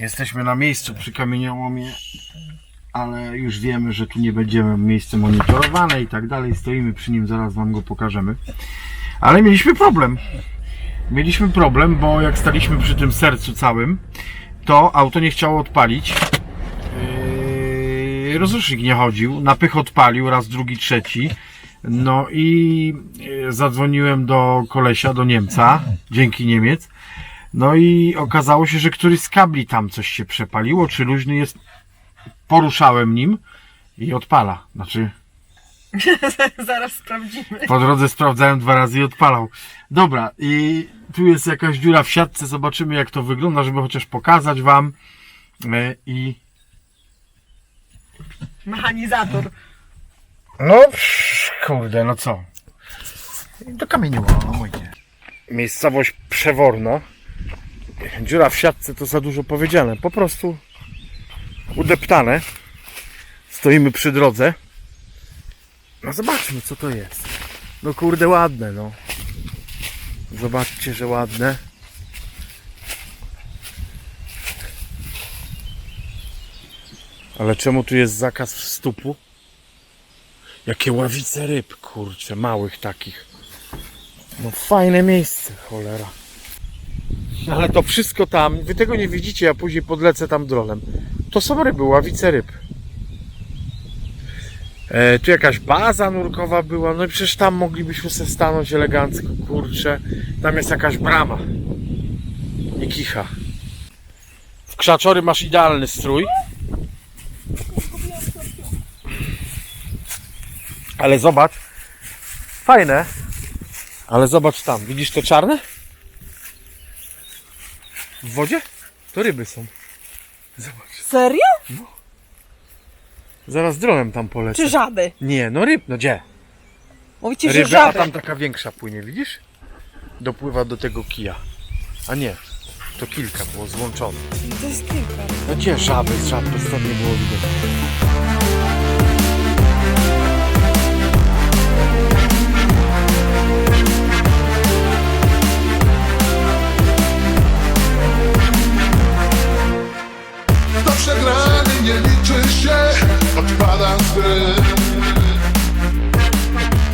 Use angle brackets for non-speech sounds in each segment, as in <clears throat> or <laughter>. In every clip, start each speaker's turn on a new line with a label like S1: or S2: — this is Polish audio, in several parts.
S1: Jesteśmy na miejscu przy kamieniołomie, ale już wiemy, że tu nie będziemy miejsce monitorowane i tak dalej. Stoimy przy nim, zaraz Wam go pokażemy. Ale mieliśmy problem. Mieliśmy problem, bo jak staliśmy przy tym sercu całym, to auto nie chciało odpalić. Yy, rozrusznik nie chodził, napych odpalił, raz, drugi, trzeci. No i yy, zadzwoniłem do kolesia, do Niemca, dzięki Niemiec. No i okazało się, że któryś z kabli tam coś się przepaliło, czy luźny jest. Poruszałem nim i odpala. Znaczy, <laughs>
S2: Zaraz sprawdzimy.
S1: po drodze sprawdzałem dwa razy i odpalał. Dobra, i tu jest jakaś dziura w siatce, zobaczymy jak to wygląda, żeby chociaż pokazać Wam. E, I
S2: Mechanizator.
S1: No, kurde, no co? Do kamieniołomu idzie. Miejscowość Przeworno. Dziura w siatce to za dużo powiedziane. Po prostu udeptane. Stoimy przy drodze. No zobaczmy co to jest. No kurde ładne no. Zobaczcie, że ładne. Ale czemu tu jest zakaz wstupu? Jakie ławice ryb, kurczę, małych takich. No fajne miejsce, cholera. Ale to wszystko tam, wy tego nie widzicie, ja później podlecę tam dronem. To są ryby, ławice ryb. E, tu jakaś baza nurkowa była, no i przecież tam moglibyśmy sobie stanąć elegancko, kurczę. Tam jest jakaś brama. Nie kicha. W krzaczory masz idealny strój. Ale zobacz. Fajne. Ale zobacz tam. Widzisz to czarne? W wodzie? To ryby są. Zobacz.
S2: Serio?
S1: Zaraz dronem tam polecę.
S2: Czy żaby?
S1: Nie, no ryb, no gdzie?
S2: Mówicie, że
S1: Ryby, a
S2: żaby.
S1: tam taka większa płynie, widzisz? Dopływa do tego kija. A nie, to kilka było złączone.
S2: To jest kilka.
S1: No gdzie żaby? Żaby stąd nie było widać.
S3: Się, odpada z gry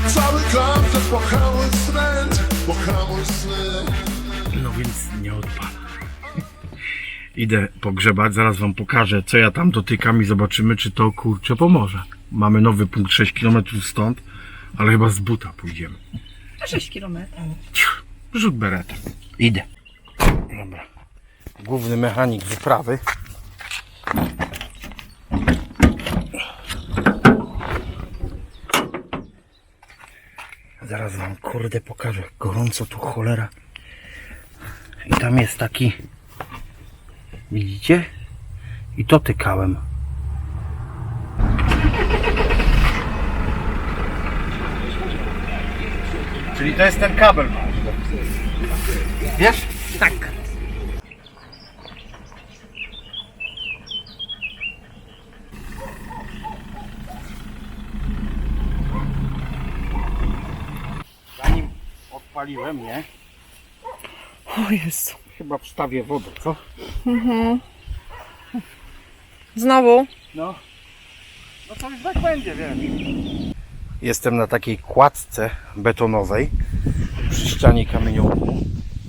S3: Cały koncert pochamuj wstręt, pochamuj sny
S1: No więc nie odpala. Idę pogrzebać, zaraz wam pokażę co ja tam dotykam i zobaczymy czy to kurczę pomoże. Mamy nowy punkt 6 km stąd, ale chyba z buta pójdziemy.
S2: 6 km.
S1: Rzut beretem. Idę. Dobra. Główny mechanik wyprawy. Zaraz wam kurde pokażę. Gorąco tu cholera. I tam jest taki. Widzicie? I to tykałem. Czyli to jest ten kabel. Wiesz?
S2: Tak.
S1: Odpaliłem, nie?
S2: O Jezu.
S1: Chyba wstawię wodę, co?
S2: Znowu?
S1: No. No to już tak będzie, wiesz. Jestem na takiej kładce betonowej przy ścianie kamieniołomu.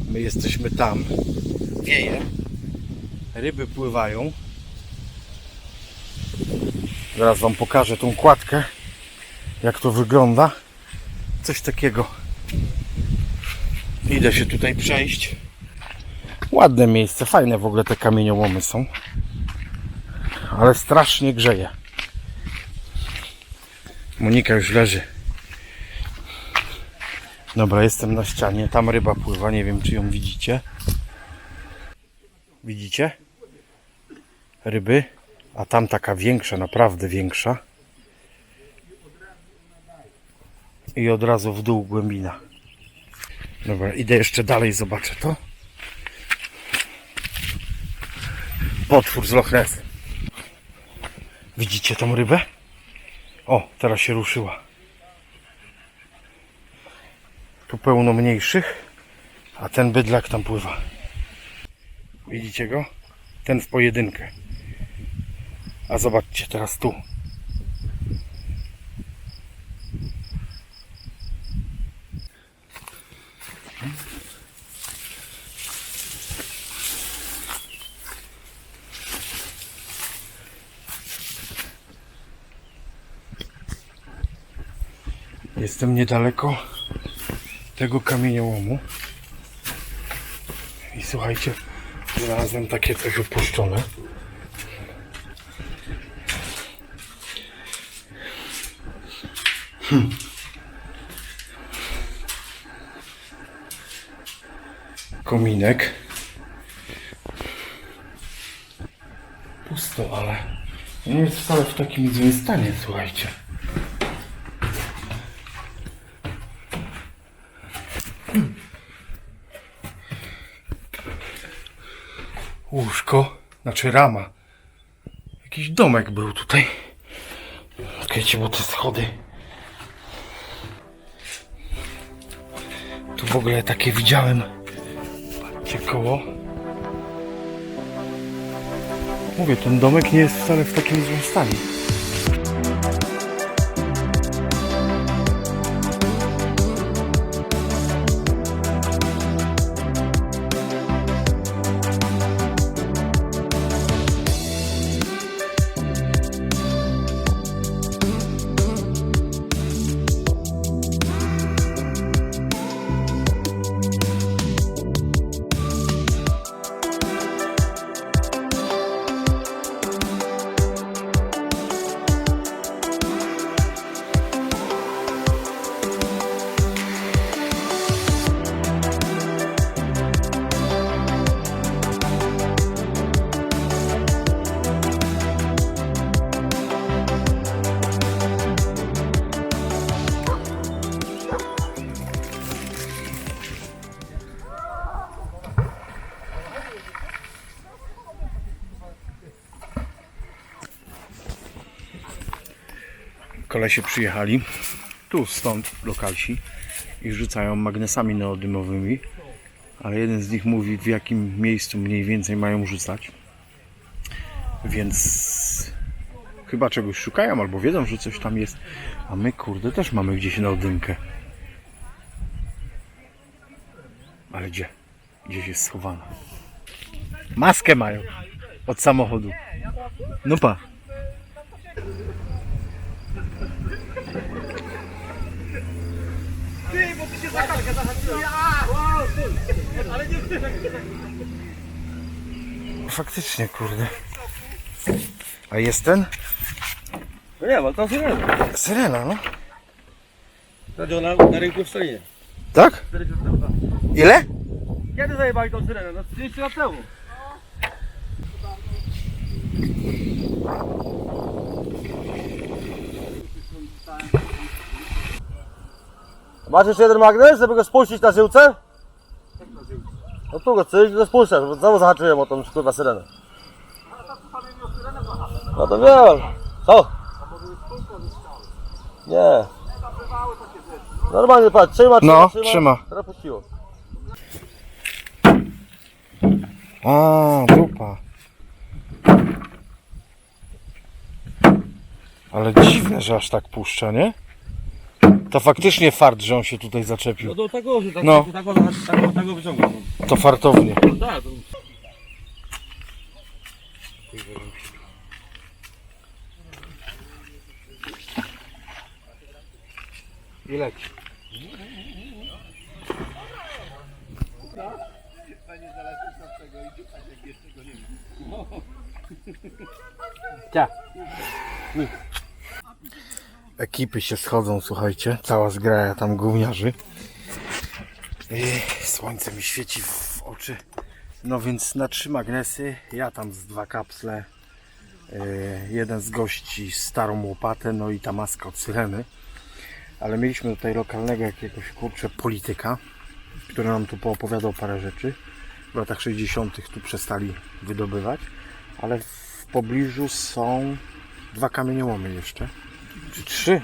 S1: My jesteśmy tam. Wieje. Ryby pływają. Zaraz Wam pokażę tą kładkę. Jak to wygląda. Coś takiego. Idę się tutaj przejść. Ładne miejsce, fajne w ogóle te kamieniołomy są. Ale strasznie grzeje. Monika już leży. Dobra, jestem na ścianie. Tam ryba pływa. Nie wiem, czy ją widzicie. Widzicie? Ryby. A tam taka większa, naprawdę większa. I od razu w dół głębina. Dobra, idę jeszcze dalej, zobaczę to. Potwór z Loch Ness. Widzicie tą rybę? O, teraz się ruszyła. Tu pełno mniejszych, a ten bydlak tam pływa. Widzicie go? ten w pojedynkę. A zobaczcie teraz tu. Jestem niedaleko tego kamieniołomu. I słuchajcie, znalazłem takie coś opuszczone. Hmm. Kominek. Pusto, ale nie jest wcale w takim złym stanie, słuchajcie. Łóżko, znaczy rama. Jakiś domek był tutaj. Czekajcie, bo te schody. Tu w ogóle takie widziałem. Patrzcie koło. Mówię, ten domek nie jest wcale w takim złym stanie. Kolesie przyjechali, tu stąd lokalsi i rzucają magnesami neodymowymi, ale jeden z nich mówi w jakim miejscu mniej więcej mają rzucać. Więc chyba czegoś szukają albo wiedzą, że coś tam jest, a my kurde też mamy gdzieś neodymkę. Ale gdzie? Gdzieś jest schowana. Maskę mają od samochodu. No pa. Faktycznie, kurde. A jest ten?
S4: No nie, bo to syrena.
S1: Syrena, no.
S4: Radio na, na rynku w Stolinie.
S1: Tak? Ile?
S4: Kiedy zajebali tą syrenę? No 30 lat temu. Masz jeszcze jeden magnes, żeby go spuścić na żyłce? No tu go cyk, go spuszczasz, bo znowu zahaczyłem o tą kurwa syrenę. No to wiem. Co? Nie. Normalnie patrz, trzyma, trzyma,
S1: No,
S4: trzyma.
S1: trzyma.
S4: Teraz puściło.
S1: A, dupa. Ale dziwne, że aż tak puszcza, nie? To faktycznie fart, że on się tutaj
S4: No
S1: zaczepił.
S4: do tego, że tak,
S1: No.
S4: tak, tak, tak, tak go wyciągnął.
S1: To fartownie.
S4: No tak, to...
S1: I leci. Ekipy się schodzą, słuchajcie. Cała zgraja tam gówniarzy. I słońce mi świeci w oczy. No więc na trzy magnesy, ja tam z dwa kapsle, jeden z gości starą łopatę, no i ta maska od syreny. Ale mieliśmy tutaj lokalnego jakiegoś kurczę polityka, który nam tu poopowiadał parę rzeczy. W latach 60. tu przestali wydobywać, ale w pobliżu są dwa kamieniołomy jeszcze, czy trzy.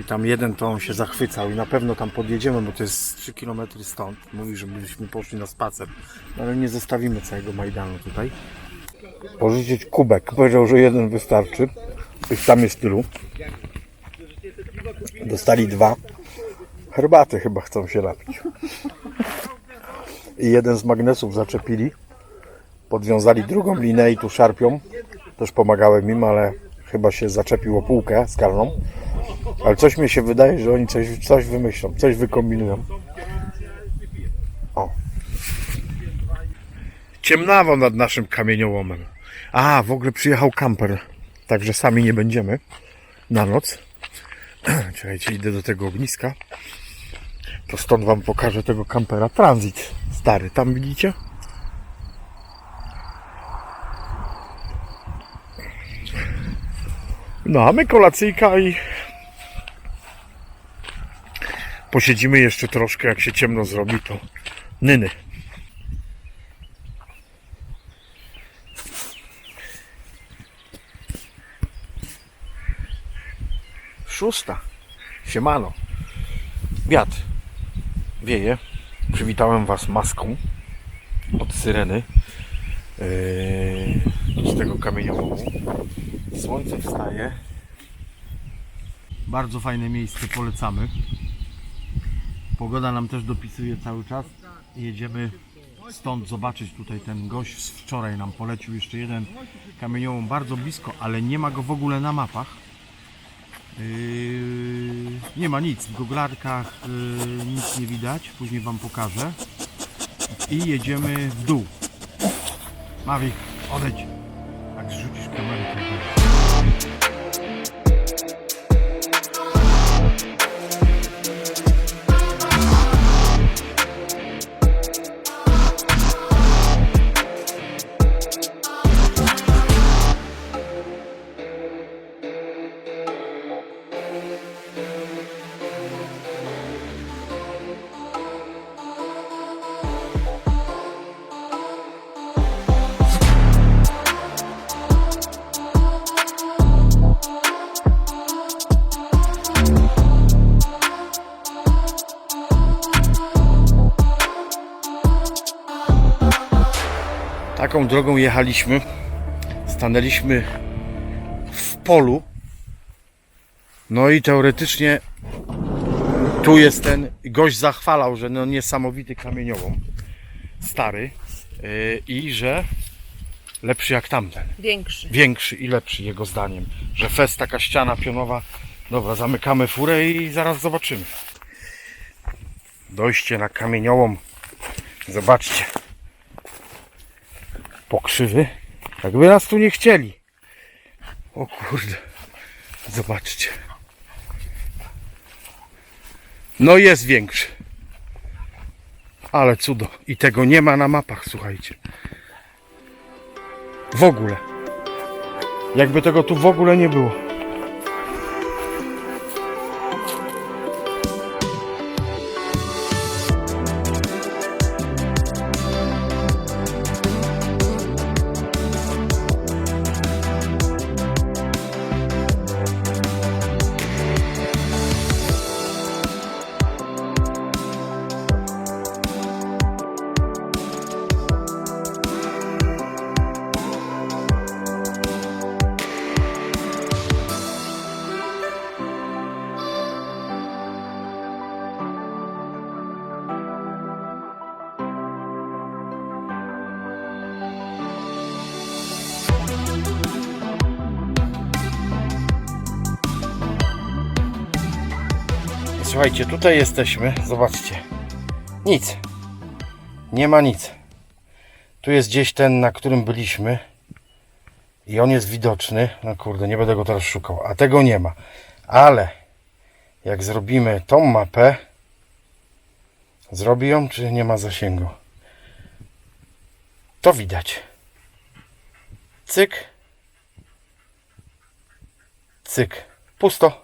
S1: I tam jeden to on się zachwycał i na pewno tam podjedziemy, bo to jest 3 km stąd. Mówi, żebyśmy poszli na spacer, no ale nie zostawimy całego Majdanu tutaj. pożyczyć kubek. Powiedział, że jeden wystarczy. Ich tam jest tylu. Dostali dwa. Herbaty chyba chcą się napić. I jeden z magnesów zaczepili. Podwiązali drugą linę i tu szarpią. Też pomagałem im, ale chyba się zaczepił o półkę skalną. Ale coś mi się wydaje, że oni coś, coś wymyślą, coś wykombinują. O. Ciemnawo nad naszym kamieniołomem. A, w ogóle przyjechał kamper. Także sami nie będziemy na noc. <clears throat> Czekajcie, idę do tego ogniska. To stąd wam pokażę tego kampera. Transit stary, tam widzicie? No, a my kolacyjka i posiedzimy jeszcze troszkę, jak się ciemno zrobi, to nyny. Szósta. Siemano. Wiatr. Wieje. Przywitałem Was maską od syreny yy, z tego kamieniołomu. Słońce wstaje. Bardzo fajne miejsce, polecamy. Pogoda nam też dopisuje cały czas. Jedziemy stąd zobaczyć tutaj ten gość wczoraj nam polecił jeszcze jeden kamieniołom bardzo blisko, ale nie ma go w ogóle na mapach. Yy, nie ma nic, w goglarkach yy, nic nie widać, później Wam pokażę. I jedziemy w dół. Mawik, odejdź. Taką drogą jechaliśmy. Stanęliśmy w polu. No i teoretycznie tu jest ten gość zachwalał, że no niesamowity kamieniołom. Stary. Yy, I że lepszy jak tamten.
S2: Większy.
S1: Większy i lepszy jego zdaniem. Że fest taka ściana pionowa. Dobra, zamykamy furę i zaraz zobaczymy. Dojście na kamieniołom. Zobaczcie pokrzywy. Jakby nas tu nie chcieli. O kurde. Zobaczcie. No jest większy. Ale cudo. I tego nie ma na mapach, słuchajcie. W ogóle. Jakby tego tu w ogóle nie było. Słuchajcie, tutaj jesteśmy. Zobaczcie. Nic. Nie ma nic. Tu jest gdzieś ten, na którym byliśmy. I on jest widoczny. No kurde, nie będę go teraz szukał. A tego nie ma. Ale jak zrobimy tą mapę, zrobi ją, czy nie ma zasięgu? To widać. Cyk. Cyk. Pusto.